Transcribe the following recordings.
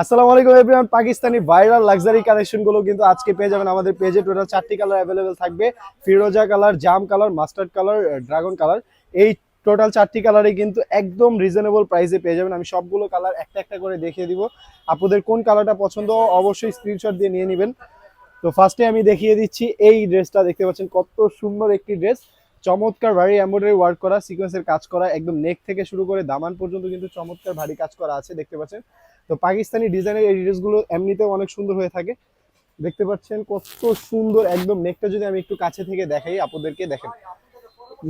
আসসালামু আলাইকুম everyone Pakistani viral luxury কালেকশনগুলো কিন্তু আজকে পেয়ে যাবেন। আমাদের পেজে টোটাল চারটি কালার অ্যাভেলেবেল থাকবে। ফিরোজা কালার জাম colour mustard colour dragon colour এই টোটাল চারটি কালারে কিন্তু একদম রিজনেবল প্রাইসে পেয়ে যাবেন। আমি সবগুলো কালার একটা একটা করে দেখিয়ে দিব। আপনাদের কোন কালারটা পছন্দ, অবশ্যই স্ক্রিনশট দিয়ে নিয়ে নেবেন। তো ফার্স্টে আমি দেখিয়ে দিচ্ছি, এই ড্রেসটা দেখতে পাচ্ছেন, কত সুন্দর একটি ড্রেস চমৎকার ভারী এমব্রয়ডারি ওয়ার্ক করা সিকোয়েন্সের কাজ করা, একদম নেক থেকে শুরু করে দামান পর্যন্ত কিন্তু চমৎকার ভারী কাজ করা আছে, দেখতে পাচ্ছেন। তো পাকিস্তানি ডিজাইনের এই ড্রেসগুলো এমনিতেও অনেক সুন্দর হয়ে থাকে। দেখতে পাচ্ছেন কত সুন্দর একদম নেকটা যদি আমি একটু কাছে থেকে দেখাই, আপনাদেরকে দেখেন।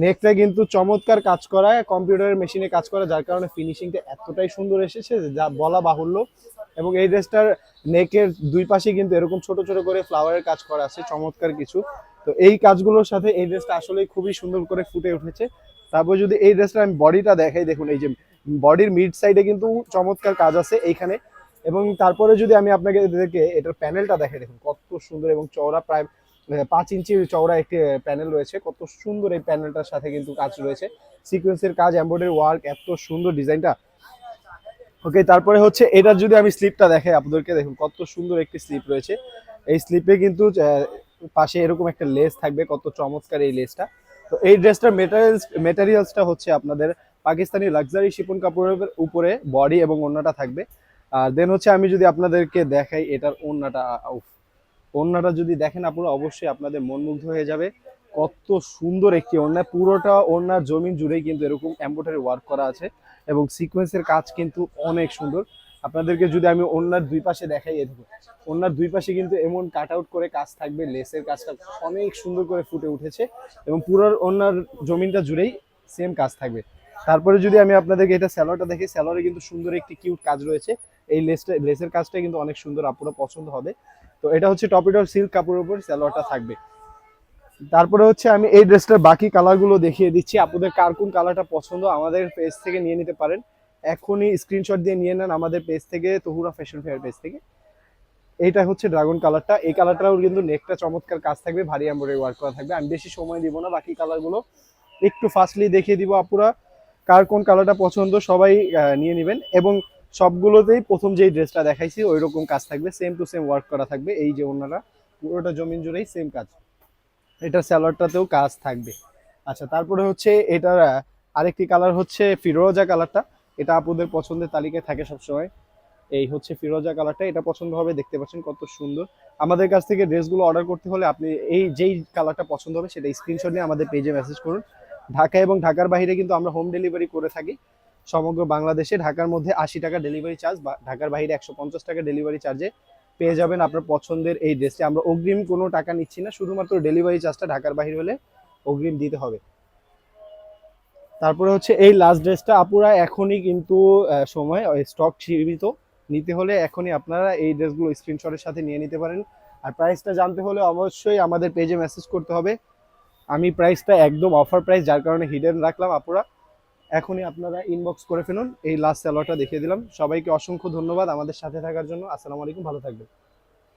নেকটা কিন্তু চমৎকার কাজ করা কম্পিউটারের মেশিনে কাজ করা, যার কারণে ফিনিশিংটা এতটাই সুন্দর এসেছে যা বলা বাহুল্য। এবং এই ড্রেসটার নেকের দুই পাশে কিন্তু এরকম ছোট ছোট করে ফ্লাওয়ারের কাজ করা আছে, চমৎকার কিছু। তো এই কাজগুলোর সাথে এই ড্রেসটা আসলেই খুবই সুন্দর করে ফুটে উঠেছে। তারপর যদি এই ড্রেসটা আমি বডিটা দেখাই, দেখুন এই যে বডির মিড সাইডে কিন্তু চমৎকার কাজ আছে এইখানে। এবং তারপরে যদি আমি আপনাকে এদেরকে, এটার প্যানেলটা দেখে দেখুন কত সুন্দর এবং চওড়া প্রায় পাঁচ ইঞ্চি চওড়া একটি প্যানেল রয়েছে। কত সুন্দর এই প্যানেলটার সাথে কিন্তু কাজ রয়েছে। সিকোয়েন্সের কাজ এমব্রয়ডারি ওয়ার্ক এত সুন্দর ডিজাইনটা ওকে তারপরে হচ্ছে এটার যদি আমি স্লিপটা দেখাই আপনাদেরকে, দেখুন কত সুন্দর একটি স্লিপ রয়েছে। এই স্লিপে কিন্তু পাশে এরকম একটা লেস থাকবে, কত চমৎকার এই লেসটা তো এই ড্রেসটার মেটারিয়ালস মেটারিয়ালসটা হচ্ছে আপনাদের পাকিস্তানি লাক্সারি শিপন কাপড়ের উপরে বডি এবং ওড়নাটা থাকবে। আর দেন হচ্ছে আমি যদি আপনাদেরকে দেখাই এটার ওড়নাটা উফ, ওড়নাটা যদি দেখেন আপনারা অবশ্যই আপনাদের মনমুগ্ধ হয়ে যাবে। কত সুন্দর একটি ওড়না পুরোটা ওড়নার জমিন জুড়েই কিন্তু এরকম এম্ব্রয়ডারি ওয়ার্ক করা আছে এবং সিকোয়েন্সের কাজ কিন্তু অনেক সুন্দর। আপনাদেরকে যদি আমি ওড়নার দুই পাশে দেখাই দেখুন ওড়নার দুই পাশে কিন্তু এমন কাট আউট করে কাজ থাকবে লেসের কাজটা অনেক সুন্দর করে ফুটে উঠেছে এবং পুরো ওড়নার জমিনটা জুড়েই সেম কাজ থাকবে। তারপরে যদি আমি আপনাদেরকে এটা স্যালোয়ারটা দেখি, স্যালোয়ারে কিন্তু সুন্দর একটি কিউট কাজ রয়েছে। এই লেসটা, লেসের কাজটা কিন্তু অনেক সুন্দর আপনারা পছন্দ হবে। তো এটা হচ্ছে টপিটার সিল্ক কাপড়ের উপর স্যালোয়ারটা থাকবে। তারপরে হচ্ছে আমি এই ড্রেসটার বাকি কালারগুলো দেখিয়ে দিচ্ছি। আপনাদের কার কোন কালারটা পছন্দ আমাদের পেজ থেকে নিয়ে নিতে পারেন। এখনই স্ক্রিনশট দিয়ে নিয়ে নেন আমাদের পেজ থেকে, তহুরা ফ্যাশন ফেয়ার পেজ থেকে। এইটা হচ্ছে ড্রাগন কালারটা এই কালারটাও কিন্তু নেকটা চমৎকার কাজ থাকবে, ভারী এমব্রয়ডারি ওয়ার্ক করা থাকবে। আমি বেশি সময় দিব না, বাকি কালারগুলো একটু ফাস্টলি দেখিয়ে দিব আপুরা। কার কোন কালারটা পছন্দ সবাই নিয়ে নেবেন। এবং সবগুলোতেই প্রথম যেই ড্রেসটা দেখাইছি ওই রকম কাজ থাকবে সেম টু সেম ওয়ার্ক করা থাকবে। এই যে ওনারা, পুরোটা জমিন জুড়েই সেম কাজ। এটার স্যালোয়ারটাতেও কাজ থাকবে। আচ্ছা তারপরে হচ্ছে এটার আরেকটি কালার হচ্ছে ফিরোজা কালারটা এটা আপুদের পছন্দের তালিকায় থাকে সবসময়। এই হচ্ছে ফিরোজা কালারটা এটা পছন্দ হবে, দেখতে পাচ্ছেন কত সুন্দর। আমাদের কাছ থেকে ড্রেসগুলো অর্ডার করতে হলে আপনি এই যেই কালারটা পছন্দ হবে, সেটা স্ক্রিনশট নিয়ে আমাদের পেজে মেসেজ করুন। ঢাকা এবং ঢাকার বাইরে কিন্তু আমরা হোম ডেলিভারি করে থাকি। সমগ্র বাংলাদেশে ঢাকার মধ্যে আশি টাকা ডেলিভারি চার্জ বা ঢাকার বাইরে একশো পঞ্চাশ টাকা ডেলিভারি চার্জে পেয়ে যাবেন আপনার পছন্দের এই ড্রেসটি আমরা অগ্রিম কোনো টাকা নিচ্ছি না, শুধুমাত্র ডেলিভারি চার্জটা ঢাকার বাইরে হলে অগ্রিম দিতে হবে। তারপরে হচ্ছে এই লাস্ট ড্রেসটা আপুরা এখনই কিন্তু সময় স্টক সীমিত। নিতে হলে এখনই আপনারা এই ড্রেসগুলো স্ক্রিনশটের সাথে নিয়ে নিতে পারেন। আর প্রাইসটা জানতে হলে অবশ্যই আমাদের পেজে মেসেজ করতে হবে। আমি প্রাইসটা একদম অফার প্রাইস যার কারণে হিডেন রাখলাম আপুরা। এখনই আপনারা ইনবক্স করে ফেলুন। এই লাস্ট স্যালোয়ারটা দেখিয়ে দিলাম। সবাইকে অসংখ্য ধন্যবাদ আমাদের সাথে থাকার জন্য। আসসালামু আলাইকুম, ভালো থাকবেন।